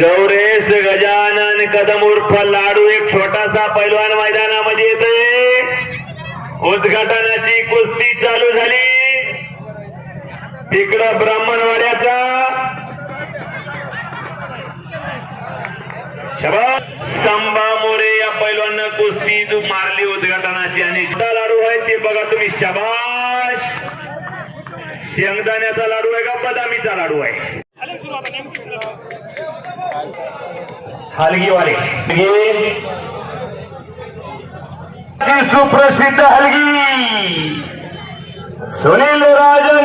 गौरेश गजानन कदम उर्फ लाडू एक छोटासा पैलवान मैदानामध्ये येत उद्घाटनाची कुस्ती चालू झाली. तिकडं ब्राह्मणवाड्याचा. शबा संभा मोरे या पैलवान कुस्ती मारली होती. शेंगदाण्याचा लाडू आहे का बदामीचा लाडू आहे? हलगीवाले. सुप्रसिद्ध हलगी. सुनील राजा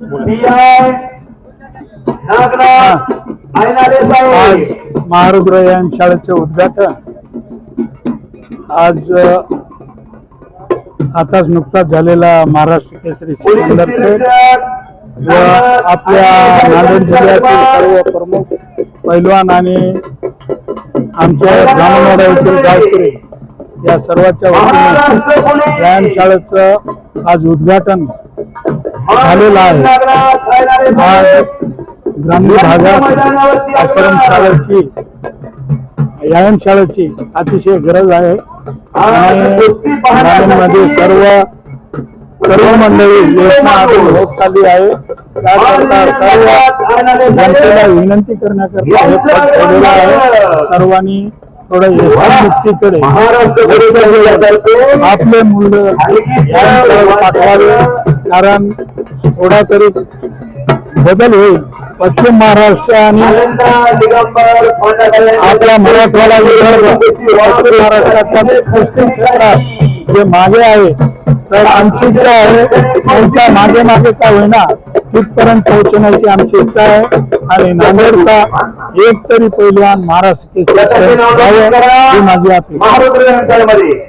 आज साहेब. महारुद्र यान शाळेचे उद्घाटन. आज आताच नुकताच झालेला महाराष्ट्र केसरी सिकंदर शेख व आपल्या नांदेड जिल्ह्यातील सर्व प्रमुख पैलवान आणि आमच्या ब्राह्मणवाडा येथील गावकरी या सर्वांच्या वतीने व्यायामशाळेचं आज उद्घाटन झालेला आहे नागनाथ ऐनाले आज ग्रामीण भागात आश्रम आश्रमशाळेची व्यायामशाळेची अतिशय गरज आहे. आणि ग्रामीणमध्ये सर्व तरुण मंडळी योजना होत चालली आहे. त्याकरता सर्व जनतेला विनंती करण्याकरता हे पद ठेवलेलं आहे. सर्वांनी थोडं आपले मुलं पाठवावे कारण थोडा तरी बदल होईल. पश्चिम महाराष्ट्र आणि दिगंबर कोंडागळे आपला मराठवाडा विदर्भ पश्चिम महाराष्ट्राच्या कुस्ती क्षेत्रात जे मागे आहे तर आमची इच्छा आहे त्यांच्या मागे मागे का होईना तिथपर्यंत पोहोचण्याची आमची इच्छा आहे. आणि नांदेडचा एक तरी पैलवान महाराष्ट्र केसरी माझी अपेक्षा.